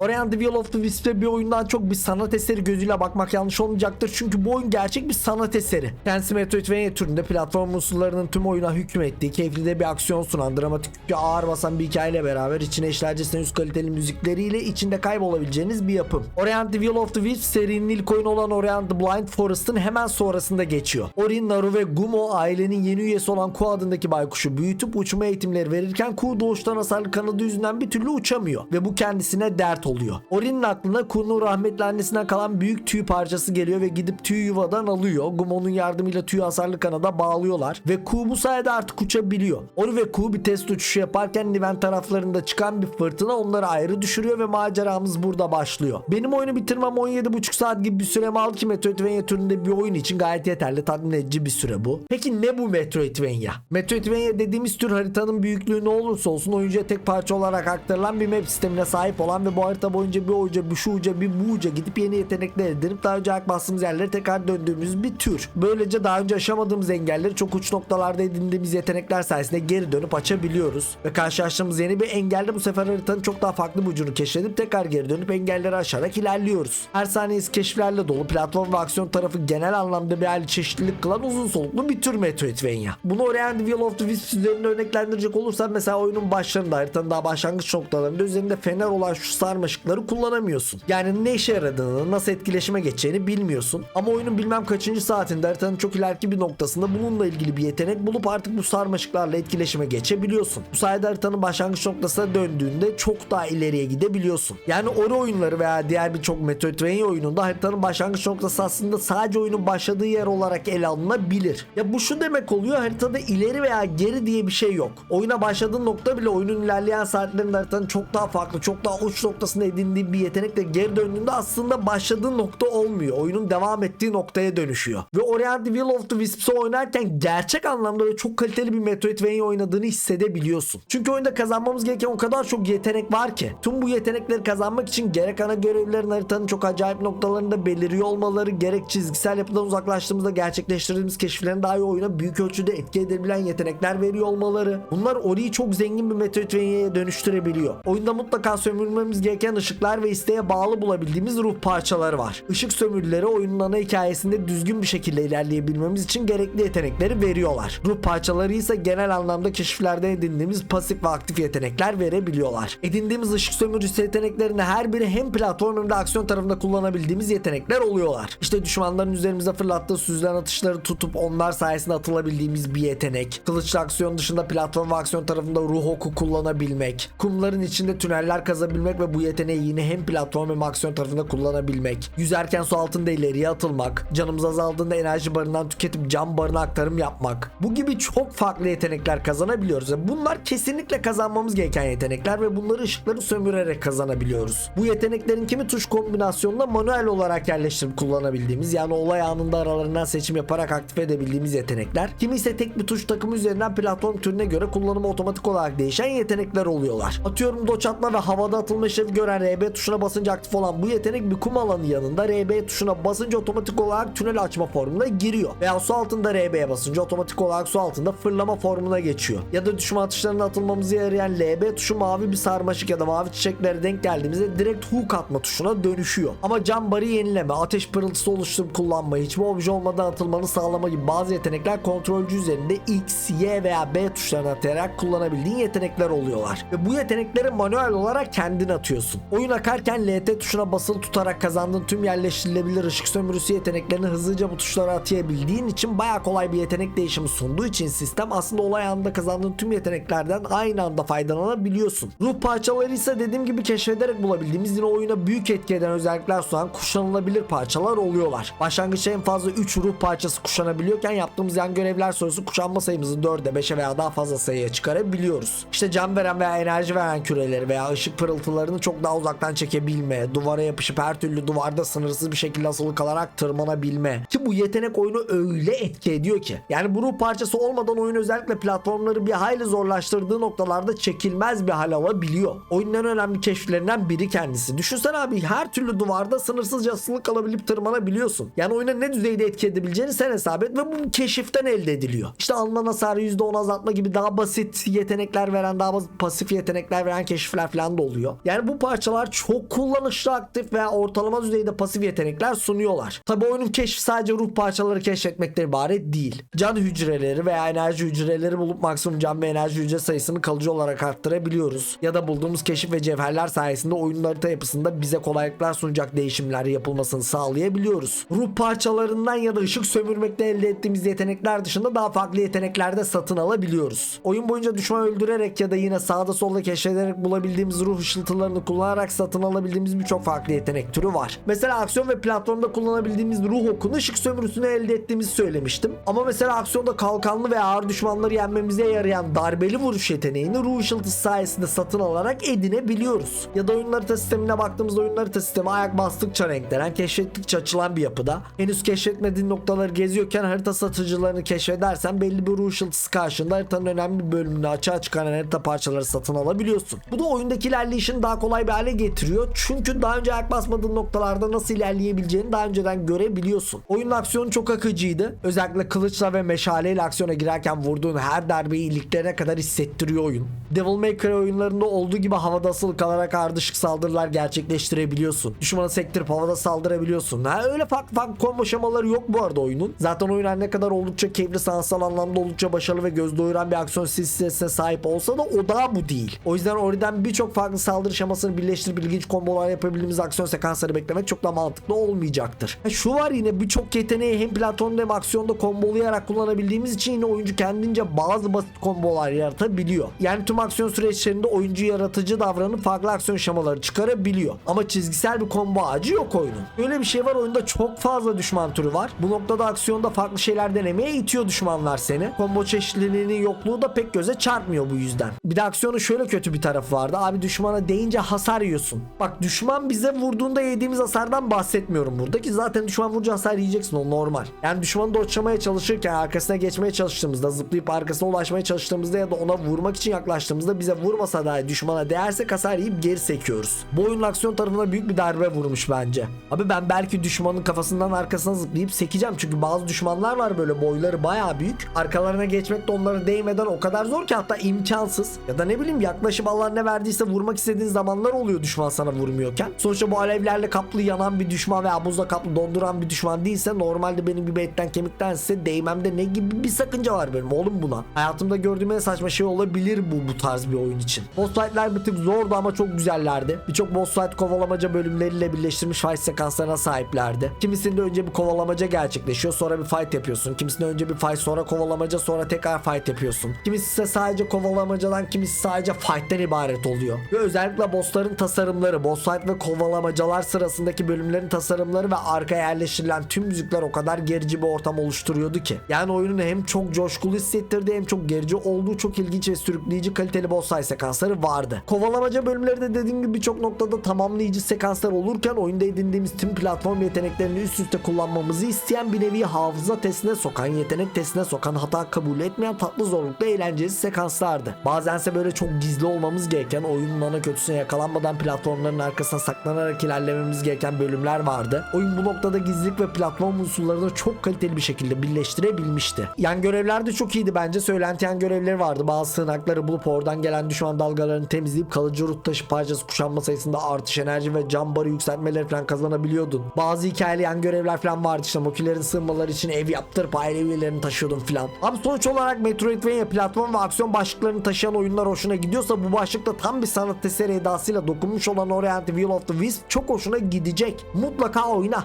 Orient the Will of the Wisp'e bir oyundan çok bir sanat eseri gözüyle bakmak yanlış olmayacaktır. Çünkü bu oyun gerçek bir sanat eseri. Kendisi Metroidvania türünde platform unsurlarının tüm oyuna hükmettiği, keyifli de bir aksiyon sunan, dramatik ve ağır basan bir hikayeyle beraber içine işlercesine üst kaliteli müzikleriyle içinde kaybolabileceğiniz bir yapım. Orient the Will of the Wisp serinin ilk oyunu olan Orient the Blind Forest'ın hemen sonrasında geçiyor. Ori, Naru ve Gumo ailenin yeni üyesi olan Ku adındaki baykuşu büyütüp uçma eğitimleri verirken Ku doğuştan hasarlı kanadı yüzünden bir türlü uçamıyor ve bu kendisine dert oluyor. Ori'nin aklına Ku'nun rahmetli annesinden kalan büyük tüy parçası geliyor ve gidip tüy yuvadan alıyor. Gumo'nun yardımıyla tüy hasarlı kanada bağlıyorlar ve Ku bu sayede artık uçabiliyor. Ori ve Ku bir test uçuşu yaparken Niven taraflarında çıkan bir fırtına onları ayrı düşürüyor ve maceramız burada başlıyor. Benim oyunu bitirmem 17,5 saat gibi bir süremi aldı ki Metroidvania türünde bir oyun için gayet yeterli tatmin edici bir süre bu. Peki ne bu Metroidvania? Metroidvania dediğimiz tür haritanın büyüklüğü ne olursa olsun oyuncuya tek parça olarak aktarılan bir map sistemine sahip olan ve bu harita boyunca bir uca bir şu uca bir bu uca gidip yeni yetenekler edinip daha önce ayak bastığımız yerlere tekrar döndüğümüz bir tür. Böylece daha önce aşamadığımız engelleri çok uç noktalarda edindiğimiz yetenekler sayesinde geri dönüp açabiliyoruz. Ve karşılaştığımız yeni bir engelde bu sefer haritanın çok daha farklı bir ucunu keşfedip tekrar geri dönüp engelleri aşarak ilerliyoruz. Her saniyesi keşiflerle dolu platform ve aksiyon tarafı genel anlamda bir hali çeşitlilik kılan uzun soluklu bir tür Metroidvania. Bunu Orient Will of the Wisps üzerinde örneklendirecek olursam mesela oyunun başlarında haritanın daha başlangıç noktalarında üzerinde fener olan şu sarmaşıkları kullanamıyorsun. Yani ne işe yaradığını, nasıl etkileşime geçeceğini bilmiyorsun. Ama oyunun bilmem kaçıncı saatinde haritanın çok ileriki bir noktasında bununla ilgili bir yetenek bulup artık bu sarmaşıklarla etkileşime geçebiliyorsun. Bu sayede haritanın başlangıç noktasına döndüğünde çok daha ileriye gidebiliyorsun. Yani Ori oyunları veya diğer birçok Metroidvania oyununda haritanın başlangıç noktası aslında sadece oyunun başladığı yer olarak ele alınabilir. Ya bu şu demek oluyor haritada ileri veya geri diye bir şey yok. Oyuna başladığın nokta bile oyunun ilerleyen saatlerinde haritanın çok daha farklı, çok daha uç noktasında edindiği bir yetenekle geri döndüğünde aslında başladığın nokta olmuyor. Oyunun devam ettiği noktaya dönüşüyor. Ve Orient the Will of the Wisps'ı oynarken gerçek anlamda ve çok kaliteli bir Metroidvania oynadığını hissedebiliyorsun. Çünkü oyunda kazanmamız gereken o kadar çok yetenek var ki. Tüm bu yetenekleri kazanmak için gerek ana görevlerin haritanın çok acayip noktalarında beliriyor olmaları, gerek çizgisel yapıdan uzaklaştığımızda gerçekleştirdiğimiz keşiflerin dahi oyuna büyük ölçüde etki edebilen yetenekler veriyor olmaları. Bunlar Ori'yi çok zengin bir Metroidvania'ya dönüştürebiliyor. Oyunda mutlaka sömürmemiz gereken ışıklar ve isteğe bağlı bulabildiğimiz ruh parçaları var. Işık sömürüleri oyunun ana hikayesinde düzgün bir şekilde ilerleyebilmemiz için gerekli yetenekleri veriyorlar. Ruh parçaları ise genel anlamda keşiflerden edindiğimiz pasif ve aktif yetenekler verebiliyorlar. Edindiğimiz ışık sömürücüsü yeteneklerin her biri hem platform hem de aksiyon tarafında kullanabildiğimiz yetenekler oluyorlar. İşte düşmanların üzerimize fırlattığı süzülen atışları tutup onlar sayesinde atılabildiğimiz bir yetenek. Kılıçlı aksiyon dışında platform ve aksiyon tarafında ruh oku kullanabilmek. Kumların içinde tüneller kazabilmek ve bu yeteneği yine hem platform hem aksiyon tarafında kullanabilmek. Yüzerken su altında ileriye atılmak. Canımız azaldığında enerji barından tüketip cam barına aktarım yapmak. Bu gibi çok farklı yetenekler kazanabiliyoruz. Ve bunlar kesinlikle kazanmamız gereken yetenekler ve bunları ışıkları sömürerek kazanabiliyoruz. Bu yeteneklerin kimi tuş kombinasyonunda manuel olarak yerleştirip kullanabildiğimiz yani olay anında aralarından seçim yaparak aktif edebildiğimiz yetenekler. Kimi ise tek bir tuş takımı üzerinden platform türüne göre kullanımı otomatik olarak değişen yetenekler oluyorlar. Atıyorum doç atma ve havada atılma işlevi gören RB tuşuna basınca aktif olan bu yetenek bir kum alanı yanında RB tuşuna basınca otomatik olarak tünel açma formuna giriyor. Veya su altında RB'ye basınca otomatik olarak su altında fırlama formuna geçiyor. Ya da düşman atışlarına atılmamızı yarayan LB tuşu mavi bir sarmaşık ya da mavi çiçeklere denk geldiğimizde direkt hook atma tuşuna dönüşüyor. Ama cam barı yenileme, ateş pırıltısı oluşturup kullanma, hiçbir obje olmadan atılmanı sağlama gibi bazı yetenekler kontrolcü üzerinde X, Y veya B tuşlarını atayarak kullanabildiğin yetenekler oluyorlar. Ve bu yetenekleri manuel olarak kendin atıyorsun. Oyun akarken LT tuşuna basılı tutarak kazandığın tüm yerleştirilebilir ışık sömürüsü yeteneklerini hızlıca bu tuşlara atayabildiğin için baya kolay bir yetenek değişimi sunduğu için sistem aslında olay anında kazandığın tüm yeteneklerden aynı anda faydalanabiliyorsun. Ruh parçaları ise dediğim gibi keşfederek bulabildiğimiz yine oyuna büyük etki eden özellikler sunan kuşanılabilir parçalar oluyorlar. Başlangıçta en fazla 3 ruh parçası kuşanabiliyorken yaptığımız yan görevler sonrası kuşanma sayımızı 4'e 5'e veya daha fazla sayıya çıkarabiliyoruz. İşte can veren veya enerji veren küreleri veya ışık pırıltılarını çok daha uzaktan çekebilme, duvara yapışıp her türlü duvarda sınırsız bir şekilde asılı kalarak tırmanabilme. Ki bu yetenek oyunu öyle etki ediyor ki. Yani bu ruh parçası olmadan oyun özellikle platformları bir hayli zorlaştırdığı noktalarda çekilmez bir hal alabiliyor. Oyunun en önemli keşiflerinden biri kendisi. Düşünsene abi her türlü duvarda sınırsızca asılı kalabilip tırmanabiliyorsun. Yani oyuna ne düzeyde etki edebileceğini sen hesap et ve bu keşiften elde ediliyor. İşte alınan hasarı %10 azaltma gibi daha basit yetenekler veren, daha basit pasif yetenekler veren keşifler falan da oluyor. Yani bu parçalar çok kullanışlı aktif veya ortalama düzeyde pasif yetenekler sunuyorlar. Tabi oyunun keşfi sadece ruh parçaları keşfetmekten ibaret değil. Can hücreleri veya enerji hücreleri bulup maksimum can ve enerji hücre sayısını kalıcı olarak arttırabiliyoruz. Ya da bulduğumuz keşif ve cevherler sayesinde oyunun harita yapısında bize kolaylıklar sunacak değişimler yapılmasını sağlayabiliyoruz. Ruh parçalarından ya da ışık sömürmekte elde ettiğimiz yetenekler dışında daha farklı yetenekler de satın alabiliyoruz. Oyun boyunca düşman öldürerek ya da yine sağda solda keşfederek bulabildiğimiz ruh ışıltılarını kullanarak satın alabildiğimiz birçok farklı yetenek türü var. Mesela aksiyon ve platformda kullanabildiğimiz ruh okunu ışık sömürüsünü elde ettiğimizi söylemiştim. Ama mesela aksiyonda kalkanlı ve ağır düşmanları yenmemize yarayan darbeli vuruş yeteneğini ruh ışıltısı sayesinde satın alarak edinebiliyoruz. Ya da oyun harita sistemine baktığımızda oyun harita sistemi ayak bastıkça renklenen, keşfettikçe açılan bir yapıda. Henüz keşfetmediğin noktaları geziyorken harita satıcılarını keşfedersen belli bir ruh ışıltısı karşında haritanın önemli bir bölümünü açığa çıkaran harita parçaları satın alabiliyorsun. Bu da oyundaki ilerleyişini daha kolay bir hale getiriyor. Çünkü daha önce ayak basmadığın noktalarda nasıl ilerleyebileceğini daha önceden görebiliyorsun. Oyunun aksiyonu çok akıcıydı. Özellikle kılıçla ve meşaleyle aksiyona girerken vurduğun her darbeyi iliklerine kadar hissettiriyor oyun. Devil May Cry oyunlarında olduğu gibi havada asılı kalarak ardışık saldırılar gerçekleştirebiliyorsun. Düşmanı sektirip havada saldırabiliyorsun. Ha, öyle farklı farklı combo şemaları yok bu arada oyunun. Zaten oyun her ne kadar oldukça keyifli sanatsal anlamda oldukça başarılı ve göz doyuran bir aksiyon silsilesine sahip olsa da o daha bu değil. O yüzden Ori'den birçok farklı saldırı şemasını birleştirip ilginç kombolar yapabildiğimiz aksiyon sekansları beklemek çok da mantıklı olmayacaktır. Ha, şu var yine birçok yeteneği hem platformda hem aksiyonda kombolayarak kullanabildiğimiz için yine oyuncu kendince bazı basit kombolar yaratabiliyor. Yani tüm aksiyon süreçlerinde oyuncu yaratıcı davranıp farklı aksiyon şemaları çıkarabiliyor. Ama çizgisel bir combo ağacı yok oyunun. Böyle bir şey var oyunda çok fazla düşman türü var. Bu noktada aksiyonda farklı şeyler denemeye itiyor düşmanlar seni. Combo çeşitliliğinin yokluğu da pek göze çarpmıyor bu yüzden. Bir de aksiyonun şöyle kötü bir tarafı vardı. Abi düşmana değince hasar yiyorsun. Bak düşman bize vurduğunda yediğimiz hasardan bahsetmiyorum burada ki zaten düşman vurunca hasar yiyeceksin o normal. Yani düşmanı doçlamaya çalışırken arkasına geçmeye çalıştığımızda zıplayıp arkasına ulaşmaya çalıştığımızda ya da ona vurmak için yaklaştığımızda bize vurmasa dahi düşmana değerse hasar yiyip geri sekiyoruz. Bu oyunun aksiyon tarafına büyük bir darbe vurmuş bence. Abi ben belki düşmanın kafasından arkasına zıplayıp sekeceğim çünkü bazı düşmanlar var böyle boyları bayağı büyük. Arkalarına geçmek de onlara değmeden o kadar zor ki hatta imkansız. Ya da ne bileyim yaklaşıp Allah ne verdiyse vurmak istediğin zamanlar oluyor düşman sana vurmuyorken. Sonuçta bu alevlerle kaplı yanan bir düşman veya buzla kaplı donduran bir düşman değilse normalde benim gibi etten kemikten size değmemde ne gibi bir sakınca var benim oğlum buna. Hayatımda gördüğüm en saçma şey olabilir bu bu tarz bir oyun için. Boss fight'ler bir tık zordu ama çok güzellerdi. Birçok boss fight kovalamaca bölümleriyle birleştirilmiş fight sekanslarına sahiplerdi. Kimisinde önce bir kovalamaca gerçekleşiyor sonra bir fight yapıyorsun. Kimisinde önce bir fight sonra kovalamaca sonra tekrar fight yapıyorsun. Kimisi ise sadece kovalamacadan kimisi sadece fight'ten ibaret oluyor. Ve özellikle bossların tasarımları, boss fight ve kovalamacalar sırasındaki bölümlerin tasarımları ve arkaya yerleştirilen tüm müzikler o kadar gerici bir ortam oluşturuyordu ki. Yani oyunun hem çok coşkulu hissettirdiği hem çok gerici olduğu çok ilginç ve sürükleyici kaliteli boss fight sekansları vardı. Kovalamaca bölümleri de dediğim gibi birçok noktada tamamlayıcı sekanslar olurken oyunda edindiğimiz tüm platform yeteneklerini üst üste kullanmamızı isteyen bir nevi hafıza testine sokan, yetenek testine sokan, hata kabul etmeyen tatlı zorlukta eğlenceli sekanslardı. Bazense böyle çok gizli olmamız gereken, oyunun ana kötüsüne yakalanmadan platformların arkasına saklanarak ilerlememiz gereken bölümler vardı. Oyun bu noktada gizlilik ve platform unsurlarını çok kaliteli bir şekilde birleştirebilmişti. Yan görevler de çok iyiydi bence. Söylenti yan görevleri vardı. Bazı sığınakları bulup oradan gelen düşman dalgalarını temizleyip kalıcı rut taşı parçası kuşanma sayısında artış enerji ve cam barı yükseltmeleri falan kazanabiliyordun. Bazı hikayeli yan görevler falan vardı işte mokilerin sığınmaları için ev yaptırıp aile üyelerini taşıyordun falan. Abi sonuç olarak Metroidvania platform ve aksiyon başlıklarını taşıyan oyunlar hoşuna gidiyorsa bu başlıkta tam bir sanat eseri edasıyla dokunmuş olan Orient Will of the Wisp çok hoşuna gidecek. Mutlaka oyna.